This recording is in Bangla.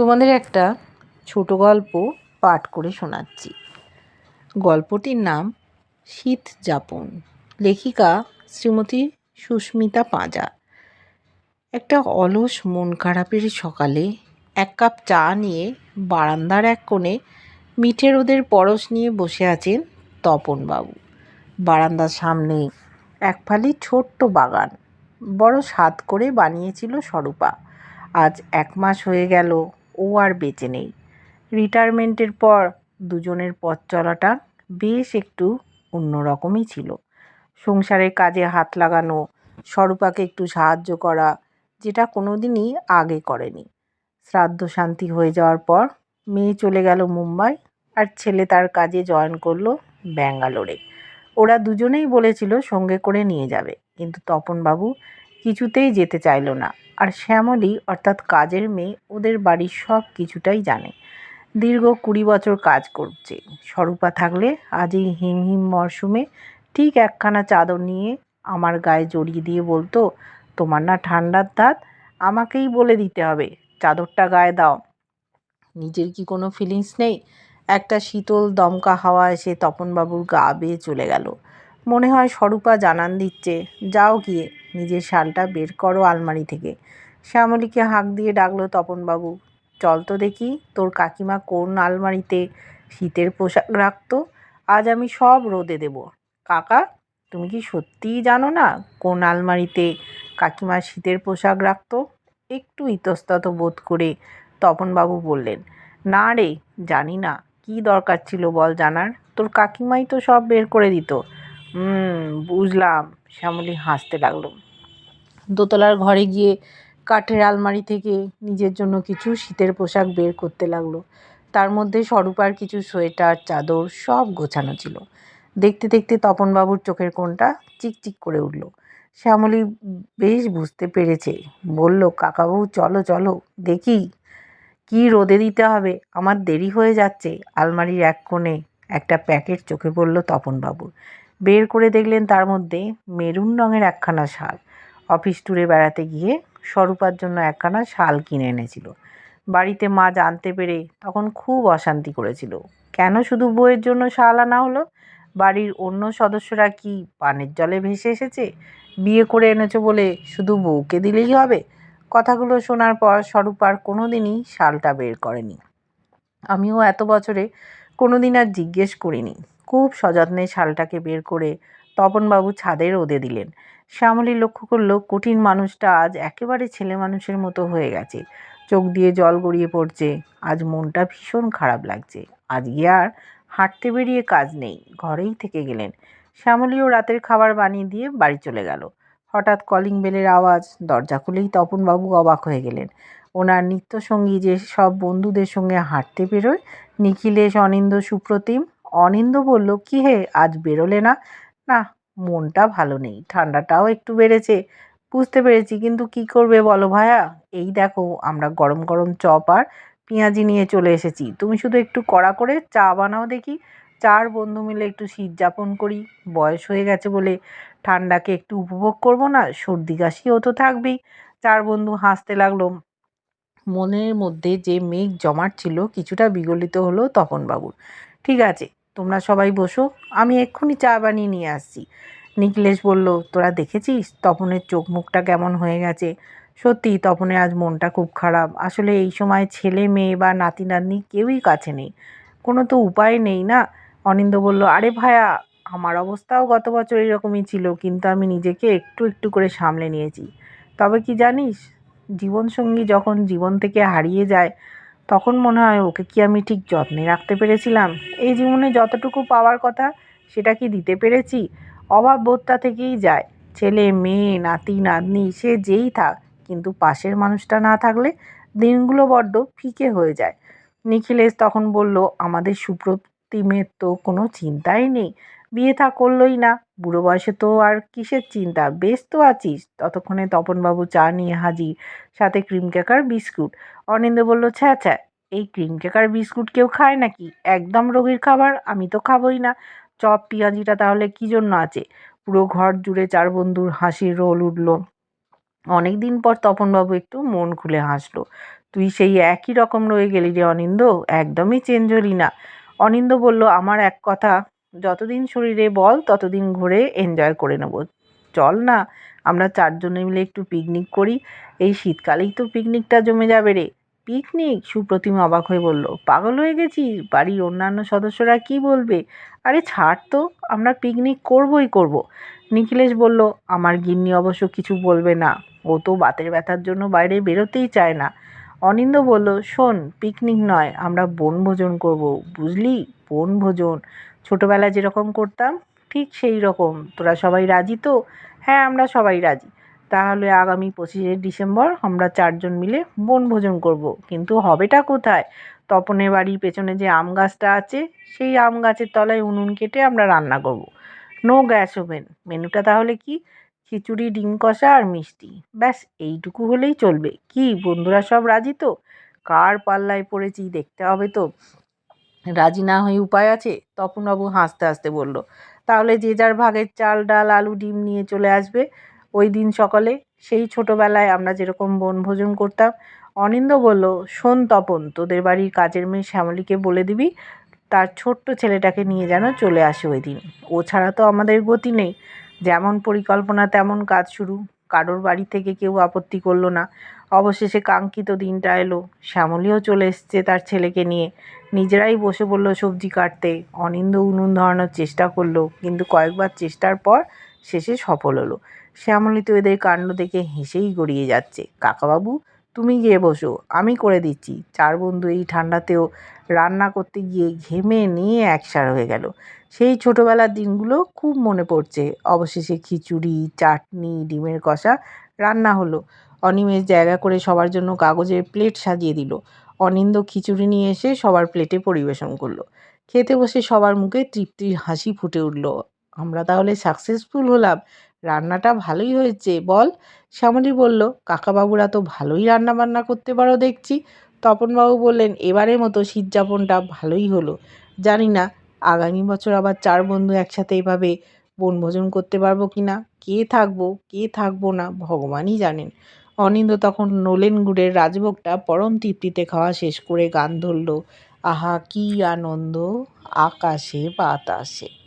তোমাদের একটা ছোট গল্প পাঠ করে শোনাচ্ছি। গল্পটির নাম শীত যাপন। লেখিকা শ্রীমতী সুস্মিতা পাঁজা। একটা অলস মন খারাপের সকালে এক কাপ চা নিয়ে বারান্দার এক কোণে মিঠে রোদের পরশ নিয়ে বসে আছেন তপনবাবু। বারান্দার সামনে এক ফালি ছোট্ট বাগান, বড় স্বাদ করে বানিয়েছিল স্বরূপা আজ এক মাস হয়ে গেল ও আর বেঁচে নেই। রিটায়ারমেন্টের পর দুজনের পথ চলাটা বেশ একটু অন্যরকমই ছিল। সংসারের কাজে হাত লাগানো, স্বরূপাকে একটু সাহায্য করা, যেটা কোনো দিনই আগে করেনি। শ্রাদ্ধ শান্তি হয়ে যাওয়ার পর মেয়ে চলে গেল মুম্বাই আর ছেলে তার কাজে জয়েন করল ব্যাঙ্গালোরে। ওরা দুজনেই বলেছিল সঙ্গে করে নিয়ে যাবে, কিন্তু তপনবাবু কিছুতেই যেতে চাইলো না। আর শ্যামলী, অর্থাৎ কাজের মেয়ে, ওদের বাড়ির সব কিছুটাই জানে। দীর্ঘ কুড়ি বছর কাজ করছে। স্বরূপা থাকলে আজ এই হিম হিম মরশুমে ঠিক একখানা চাদর নিয়ে আমার গায়ে জড়িয়ে দিয়ে বলতো, তোমার না ঠান্ডার দাঁত, আমাকেই বলে দিতে হবে। চাদরটা গায়ে দাও। নিজের কি কোনো ফিলিংস নেই? একটা শীতল দমকা হাওয়া এসে তপনবাবুর গা বেয়ে চলে গেল। মনে হয় স্বরূপা জানান দিচ্ছে, যাও গিয়ে। নিজের শালটা বের করো আলমারি থেকে। শ্যামলীকে হাঁক দিয়ে ডাকলো তপনবাবু, চল তো দেখি, তোর কাকিমা কোন আলমারিতে শীতের পোশাক রাখতো? আজ আমি সব রোদে দেব। কাকা, তুমি কি সত্যিই জানো না কোন আলমারিতে কাকিমা শীতের পোশাক রাখতো? একটু ইতস্তত বোধ করে তপনবাবু বললেন, না রে, জানি না। কি দরকার ছিল বল জানার? তোর কাকিমাই তো সব বের করে দিত। বুঝলাম। শ্যামলী হাসতে লাগল। দোতলার ঘরে গিয়ে কাঠের আলমারি থেকে নিজের জন্য কিছু শীতের পোশাক বের করতে লাগল। তার মধ্যে স্বরূপার কিছু সোয়েটার, চাদর সব গোছানো ছিল। দেখতে দেখতে তপনবাবুর চোখের কোণটা চিকচিক করে উঠল। শ্যামলী বেশ বুঝতে পেরেছে। বলল কাকাবাবু চলো চলো, দেখি। কি রোদে দিতে হবে? আমার দেরি হয়ে যাচ্ছে। আলমারির এক কোণে একটা প্যাকেট চোখে পড়ল তপনবাবুর। বের করে দেখলেন তার মধ্যে মেরুন রঙের একখানা শাল। অফিস ট্যুরে বেড়াতে গিয়ে স্বরূপার জন্য একখানা শাল কিনে এনেছিল। বাড়িতে মা জানতে পেরে তখন খুব অশান্তি করেছিল। কেন শুধু বইয়ের জন্য শাল আনা হলো? বাড়ির অন্য সদস্যরা কি পানের জলে ভেসে এসেছে? বিয়ে করে এনেছো বলে শুধু বউকে দিলেই হবে? কথাগুলো শোনার পর স্বরূপার কোনো দিনই শালটা বের করেনি। আমিও এত বছরে কোনো দিন আর জিজ্ঞেস করিনি। খুব সযত্নে শালটাকে বের করে তপনবাবু ছাদে রোদে দিলেন। শ্যামলী লক্ষ্য করল, কঠিন মানুষটা আজ একেবারে ছেলে মানুষের মতো হয়ে গেছে। চোখ দিয়ে জল গড়িয়ে পড়ছে। আজ মনটা ভীষণ খারাপ লাগছে। আজকে আর হাঁটতে বেরিয়ে কাজ নেই। ঘরেই থেকে গেলেন। শ্যামলীও রাতের খাবার বানিয়ে দিয়ে বাড়ি চলে গেল। হঠাৎ কলিং বেলের আওয়াজ, দরজা খুলেই তপনবাবু অবাক হয়ে গেলেন। ওনার নিত্যসঙ্গী যে সব বন্ধুদের সঙ্গে হাঁটতে বেরোয়, নিখিলেশ অনিন্দ সুপ্রতিম অনিন্দ বলল, কি হে, আজ বেরোলে না? না, মনটা ভালো নেই, ঠান্ডাটাও একটু বেড়েছে, বুঝতে পেরেছি, কিন্তু কি করবে বলো ভায়া? এই দেখো, আমরা গরম গরম চপ আর পেঁয়াজি নিয়ে চলে এসেছি, তুমি শুধু একটু কড়া করে চা বানাও দেখি, চার বন্ধু মিলে একটু শীত যাপন করি, বয়স হয়ে গেছে বলে ঠান্ডাকে একটু উপভোগ করব না, সর্দি কাশিও তো থাকবেই। চার বন্ধু হাসতে লাগল, মনের মধ্যে যে মেঘ জমাট ছিল, কিছুটা বিগলিত হলো তপনবাবুর, ঠিক আছে তোমরা সবাই বসো। আমি এক্ষুনি চা বানিয়ে নিয়ে আসছি। নিখিলেশ বলল, তোরা দেখেছিস তপনের চোখ মুখটা কেমন হয়ে গেছে? সত্যি তপনের আজ মনটা খুব খারাপ। আসলে এই সময় ছেলে, মেয়ে বা নাতি, নাতনি কেউই কাছে নেই। কোনো তো উপায় নেই না? অনিন্দ বলল, আরে ভায়া, আমার অবস্থাও গত বছর এরকমই ছিল, কিন্তু আমি নিজেকে একটু একটু করে সামলে নিয়েছি। তবে কি জানিস, জীবনসঙ্গী যখন জীবন থেকে হারিয়ে যায় তখন মনে হয় ওকে কি আমি ঠিক যত্নে রাখতে পেরেছিলাম? এই জীবনে যতটুকু পাওয়ার কথা, সেটা কি দিতে পেরেছি? অভাব বোধটা থেকেই যায়। ছেলে, মেয়ে, নাতি, নাতনি, সে যেই থাক, কিন্তু পাশের মানুষটা না থাকলে দিনগুলো বড্ড ফিকে হয়ে যায়। নিখিলেশ তখন বলল, আমাদের সুপ্রতিমের তো কোনো চিন্তাই নেই। বিয়ে থা করলই না। বুড়ো বয়সে তো আর কিসের চিন্তা? বেশ তো আছিস। ততক্ষণে তপনবাবু চা নিয়ে হাজির। সাথে ক্রিম কেকার, বিস্কুট। অনিন্দ বলল, ছ্যা ছ্যা, এই ক্রিম কেকার বিস্কুট কেউ খায় নাকি? একদম রোগীর খাবার, আমি তো খাবই না। চপ, পিঁয়াজিটা তাহলে কী জন্য আছে? পুরো ঘর জুড়ে চার বন্ধুর হাসির রোল উঠল। অনেক দিন পর তপনবাবু একটু মন খুলে হাসলো। তুই সেই একই রকম রয়ে গেলি রে অনিন্দ, একদমই চেঞ্জ হলি না। অনিন্দ বলল, আমার এক কথা, যতদিন শরীরে বল, ততদিন ঘুরে এনজয় করে নেব। চল না, আমরা চারজনে মিলে একটু পিকনিক করি। এই শীতকালেই তো পিকনিকটা জমে যাবে রে। পিকনিক? সুপ্রতিম অবাক হয়ে বলল, পাগল হয়ে গেছিস? বাড়ির অন্যান্য সদস্যরা কি বলবে? আরে ছাড় তো, আমরা পিকনিক করবই করব। নিখিলেশ বলল, আমার গিন্নি অবশ্য কিছু বলবে না। ও তো বাতের ব্যথার জন্য বাইরে বেরোতেই চায় না। অনিন্দ বলল, শোন, পিকনিক নয়, আমরা বনভোজন করব। বুঝলি? বনভোজন ছোটোবেলায় যেরকম করতাম, ঠিক সেই রকম। তোরা সবাই রাজি তো? হ্যাঁ আমরা সবাই রাজি। তাহলে আগামী পঁচিশে ডিসেম্বর আমরা চারজন মিলে বনভোজন করব। কিন্তু হবেটা কোথায়? তপনের বাড়ির পেছনে যে আম গাছটা আছে, সেই আম গাছের তলায় উনুন কেটে আমরা রান্না করব। নো গ্যাস ওভেন মেনুটা তাহলে কি? খিচুড়ি, ডিম কষা আর মিষ্টি। ব্যাস, এইটুকু হলেই চলবে। কি, বন্ধুরা সব রাজি তো? কার পাল্লায় পড়েছি দেখতে হবে তো। রাজি না হয়ে উপায় আছে? তপনবাবু হাসতে হাসতে বলল, তাহলে যে যার ভাগের চাল, ডাল, আলু, ডিম নিয়ে চলে আসবে। ওই দিন সকালে সেই ছোটোবেলায় আমরা যেরকম বনভোজন করতাম, অনিন্দ্য বলল, শোন তপন, তোদের বাড়ির কাজের মেয়ে শ্যামলীকে বলে দিবি, তার ছোট্ট ছেলেটাকে নিয়ে যেন চলে আসে ওই দিন। ও ছাড়া তো আমাদের গতি নেই। যেমন পরিকল্পনা, তেমন কাজ শুরু। কারোর বাড়ি থেকে কেউ আপত্তি করল না। অবশেষে কাঙ্ক্ষিত দিনটা এলো। শ্যামলীও চলে এসছে তার ছেলেকে নিয়ে। নিজেরাই বসে পড়ল সবজি কাটতে। অনিন্দ উনুন ধরানোর চেষ্টা করল, কিন্তু কয়েকবার চেষ্টার পর শেষে সফল হলো। শ্যামলী তো এদের কাণ্ড দেখে হেসেই গড়িয়ে যাচ্ছে। কাকাবাবু তুমি গিয়ে বসো, আমি করে দিচ্ছি। চার বন্ধু এই ঠান্ডাতেও রান্না করতে গিয়ে ঘেমে নিয়ে একসার হয়ে গেল। সেই ছোটোবেলার দিনগুলো খুব মনে পড়ছে। অবশেষে খিচুড়ি, চাটনি, ডিমের কষা রান্না হলো। অনিমেষ জায়গা করে সবার জন্য কাগজের প্লেট সাজিয়ে দিল। অনিন্দ খিচুড়ি নিয়ে এসে সবার প্লেটে পরিবেশন করল। খেতে বসে সবার মুখে তৃপ্তির হাসি ফুটে উঠল। আমরা তাহলে সাকসেসফুল হলাম। রান্নাটা ভালোই হয়েছে, বল। শ্যামলী বলল, কাকাবাবুরা তো ভালোই রান্না বান্না করতে পারো দেখছি। তপনবাবু বললেন, এবারের মতো শীতযাপনটা ভালোই হলো। জানি না, আগামী বছর আবার চার বন্ধু একসাথে এভাবে বনভোজন করতে পারব কি না? কে থাকব কে থাকব না, ভগবানই জানেন। অনিন্দ তখন নোলেন গুড়ের রাজভোগটা পরম তৃপ্তিতে খাওয়া শেষ করে গান ধরল, আহা, কি আনন্দ, আকাশে বাতাসে।